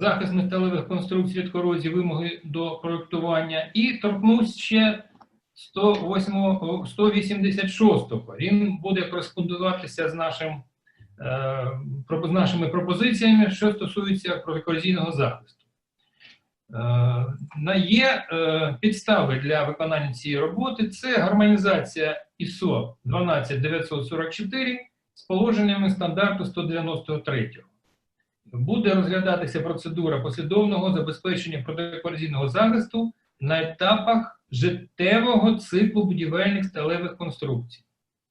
захист металевих конструкцій від корозії, вимоги до проєктування. І торкнусь ще 108, 186-го. Він буде кореспондуватися з, нашим, е, з нашими пропозиціями, що стосується протикорозійного захисту. Е, є е, підстави для виконання цієї роботи. Це гармонізація ISO 12944 з положеннями стандарту 193. Буде розглядатися процедура послідовного забезпечення протикорозійного захисту на етапах життєвого циклу будівельних сталевих конструкцій.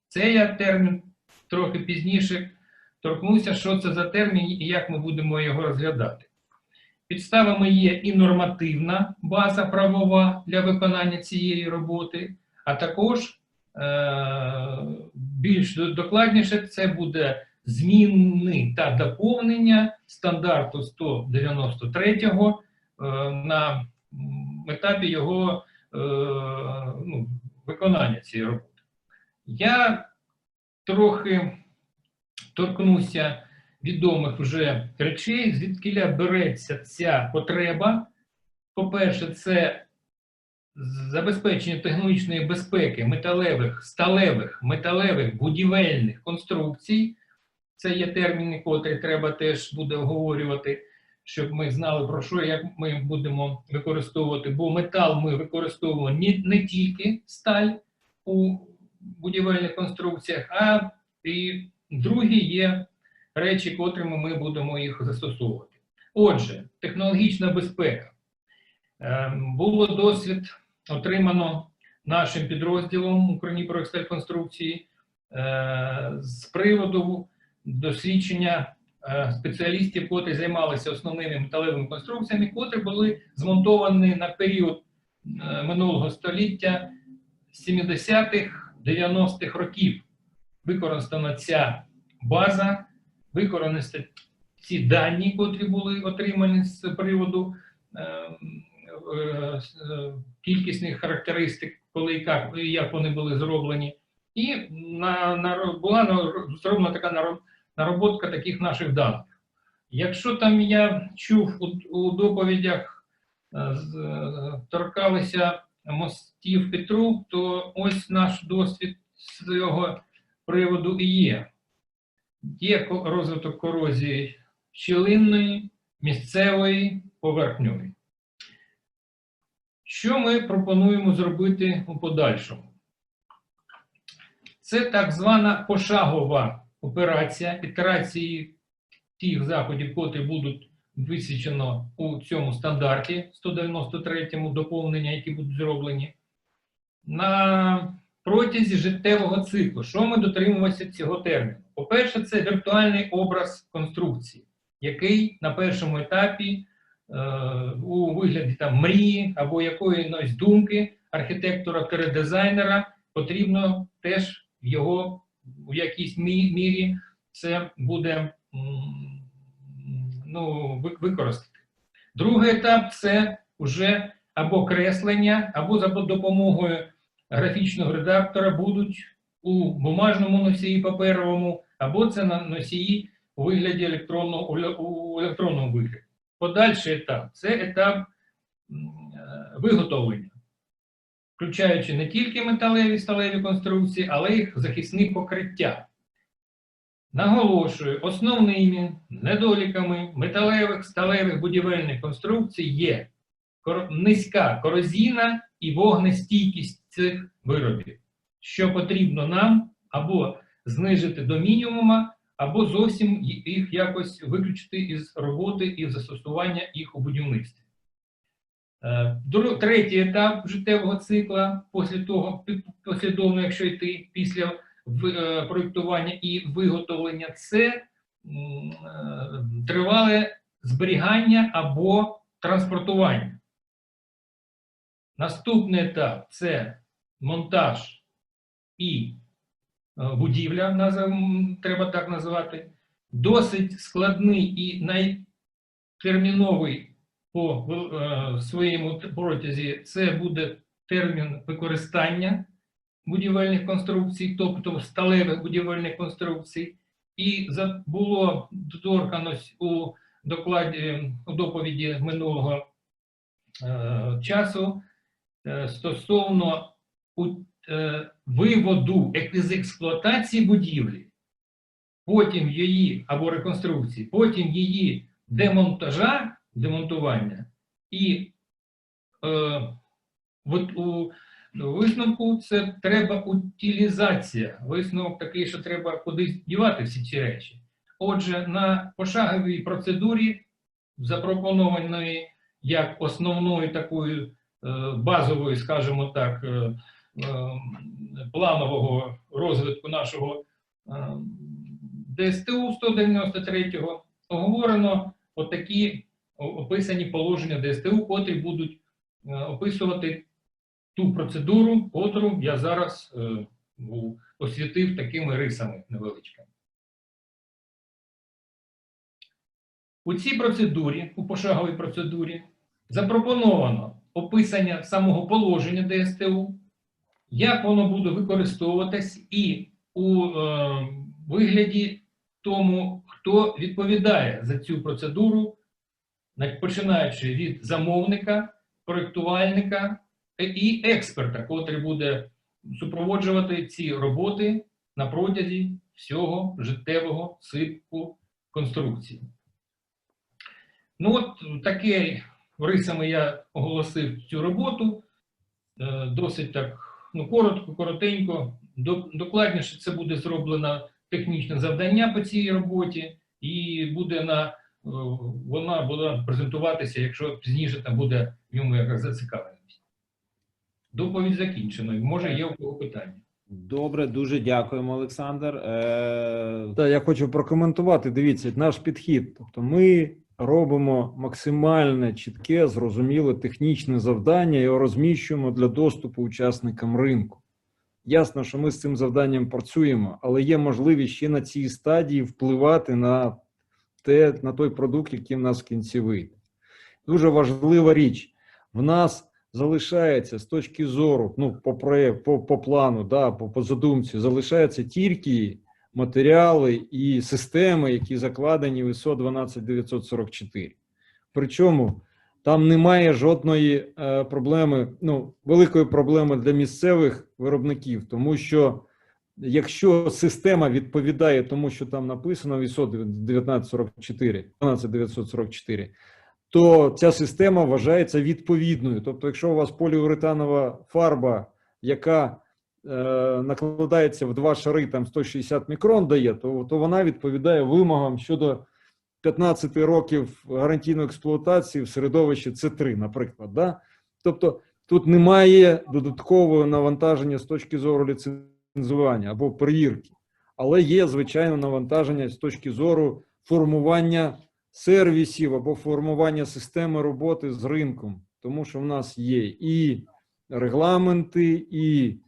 Це я термін трохи пізніше торкнуся, що це за термін і як ми будемо його розглядати. Підставами є і нормативна база правова для виконання цієї роботи, а також е, більш докладніше це буде зміни та доповнення стандарту 193 е, на етапі його е, ну, виконання цієї роботи. Я трохи торкнуся відомих вже речей, звідкиля береться ця потреба. По-перше, це забезпечення технологічної безпеки металевих, сталевих, металевих будівельних конструкцій. Це є терміни, котрі треба теж буде обговорювати, щоб ми знали, про що як ми будемо використовувати. Бо метал ми використовуємо не, не тільки сталь у будівельних конструкціях, а і другі є речі, котрими ми будемо їх застосовувати. Отже, технологічна безпека. Е, Було досвід отримано нашим підрозділом Укрніпроекстель конструкції е, з приводу дослідження е, спеціалістів, котрі займалися основними металевими конструкціями, котрі були змонтовані на період е, минулого століття 70-х, 90-х років. Використана ця база, виконані ці дані, котрі були отримані з приводу е, кількісних характеристик, коли і як, як вони були зроблені. І на, на, була на, зроблена така наро- нароботка таких наших даних. Якщо там я чув у, доповідях, е, е, торкалися мостів Петру, то ось наш досвід з цього приводу і є. Є розвиток корозії щілинної, місцевої, поверхньої. Що ми пропонуємо зробити у подальшому? Це так звана пошагова операція, ітерації тих заходів, котрі будуть висвічено у цьому стандарті 193-му доповнення, які будуть зроблені. На протязі життєвого циклу. Що ми дотримуємося цього терміну? По-перше, це віртуальний образ конструкції, який на першому етапі е, у вигляді там мрії або якоїсь думки архітектора дизайнера потрібно теж його в якійсь мірі це буде ну, використати. Другий етап це вже або креслення, або за допомогою графічного редактора будуть у бумажному носії паперовому, або це на носії у вигляді електронного у електронному вигляді. Подальший етап це етап е, виготовлення, включаючи не тільки металеві сталеві конструкції, але й захисні покриття. Наголошую, основними недоліками металевих сталевих будівельних конструкцій є низька корозійна і вогнестійкість цих виробів, що потрібно нам або знижити до мінімума, або зовсім їх якось виключити із роботи і застосування їх у будівництві. Е, Третій етап життєвого цикла, після того, послідовно, якщо йти після е, проєктування і виготовлення, це е, тривале зберігання або транспортування. Наступний етап це монтаж і будівля, треба так називати. Досить складний і найтерміновий по е, своєму протязі це буде термін використання будівельних конструкцій, тобто сталевих будівельних конструкцій. І було доторканість у докладі у доповіді минулого е, часу е, стосовно виводу з експлуатації будівлі, потім її або реконструкції, потім її демонтажа, демонтування і е, от у висновку це треба утилізація. Висновок такий, що треба кудись дівати всі ці речі. Отже, на пошаговій процедурі, запропонованої як основною такою е, базовою, скажімо так, е, е, планового розвитку нашого е, ДСТУ 193-го, оговорено отакі описані положення ДСТУ, котрі будуть е, описувати ту процедуру, котру я зараз е, освітив такими рисами невеличкими. У цій процедурі, у пошаговій процедурі, запропоновано описання самого положення ДСТУ, як воно буде використовуватись, і у е, вигляді тому, хто відповідає за цю процедуру, починаючи від замовника, проєктувальника і експерта, котрий буде супроводжувати ці роботи на протязі всього життєвого циклу конструкції. Ну от таке рисами я оголосив цю роботу. Е, Досить так ну, коротко, коротенько. До- Докладніше це буде зроблено технічне завдання по цій роботі, і буде на вона буде презентуватися, якщо пізніше там буде в ньому якась зацікавленість. Доповідь закінчена. Може, є у кого питання. Добре, дуже дякуємо, Олександр. Е, Та я хочу прокоментувати. Дивіться, наш підхід. Тобто, ми робимо максимально чітке, зрозуміле технічне завдання його розміщуємо для доступу учасникам ринку. Ясно, що ми з цим завданням працюємо, але є можливість ще на цій стадії впливати на те, на той продукт, який в нас в кінці вийде. Дуже важлива річ. В нас залишається з точки зору, ну, по проєкту, по, по плану, да, по, по задумці, залишається тільки матеріали і системи, які закладені в ISO 12944. Причому там немає жодної е, проблеми, ну, великої проблеми для місцевих виробників, тому що якщо система відповідає тому, що там написано в ISO 1944, 12944, то ця система вважається відповідною. Тобто, якщо у вас поліуретанова фарба, яка е, накладається в два шари, там 160 мікрон дає, то, то вона відповідає вимогам щодо 15 років гарантійної експлуатації в середовищі С3, наприклад. Да? Тобто тут немає додаткового навантаження з точки зору ліцензування або перевірки, але є звичайно навантаження з точки зору формування сервісів або формування системи роботи з ринком, тому що в нас є і регламенти, і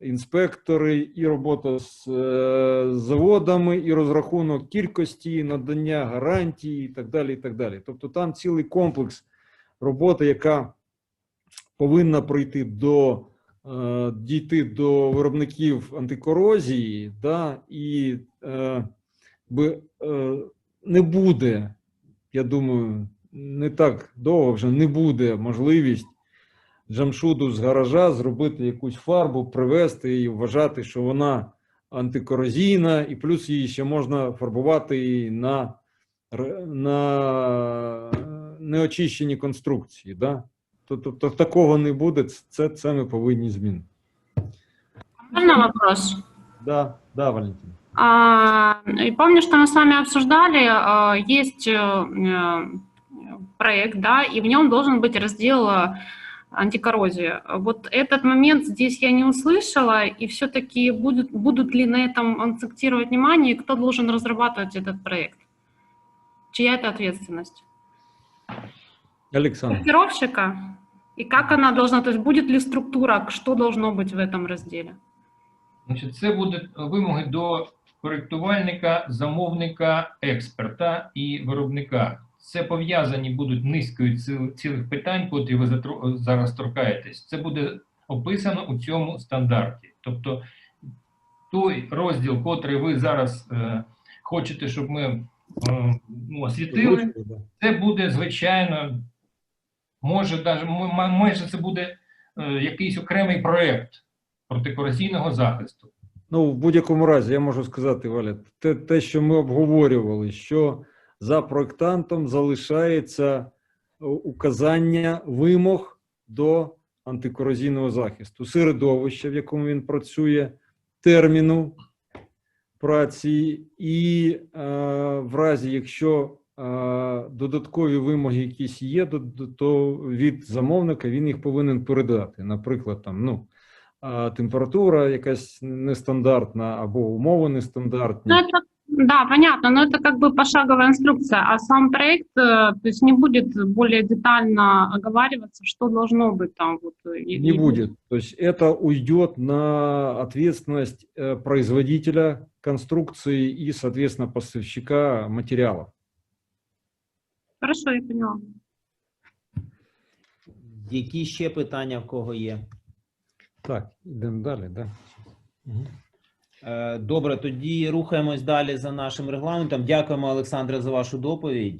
інспектори, і робота з е, заводами, і розрахунок кількості, і надання гарантій, і так далі. І так далі. Тобто там цілий комплекс роботи, яка повинна пройти до дійти до виробників антикорозії, да, і е, би, е, не буде, я думаю, не так довго вже не буде можливість джамшуду з гаража зробити якусь фарбу, привезти і вважати, що вона антикорозійна, і плюс її ще можна фарбувати і на, на неочищені конструкції. Да? Тобто такого не буде, це, це ми повинні змінити. Можно вопрос? Да, да, Валентин. А, и помню, что мы с вами обсуждали, а, есть э, проект, да, и в нем должен быть раздел антикоррозия. Вот этот момент здесь я не услышала, и все-таки будут, будут ли на этом акцентировать внимание, и кто должен разрабатывать этот проект? Чья это ответственность? Олександр. Проектировщика? И как она должна, то есть будет ли структура, что должно быть в этом разделе? Значить, це будуть вимоги до проєктувальника, замовника, експерта і виробника. Це пов'язані будуть низкою цілих питань, котрі ви зараз торкаєтесь. Це буде описано у цьому стандарті. Тобто той розділ, котрий ви зараз е, хочете, щоб ми е, ну, освітили, це буде, звичайно, може, м- майже це буде е, якийсь окремий проєкт протикорозійного захисту. Ну, в будь-якому разі, я можу сказати, Валя, те, те, що ми обговорювали, що за проектантом залишається е, указання вимог до антикорозійного захисту, середовища, в якому він працює, терміну праці, і е, в разі, якщо додаткові вимоги якісь є, то, то від замовника він їх повинен передати. Наприклад, там, ну, а температура якась нестандартна або умови нестандартні. Ну, это, да, понятно, но это как бы пошаговая инструкция, а сам проект, э, то есть не будет более детально оговариваться, что должно быть там. Вот, э, и- Не и- будет. То есть это уйдет на ответственность э, производителя конструкции и, соответственно, поставщика материалов. Хорошо, я поняла. Які ще питання в кого є? Так, йдемо далі, да? Мгм. Е, Добре, тоді рухаємось далі за нашим регламентом. Дякуємо, Олександре, за вашу доповідь.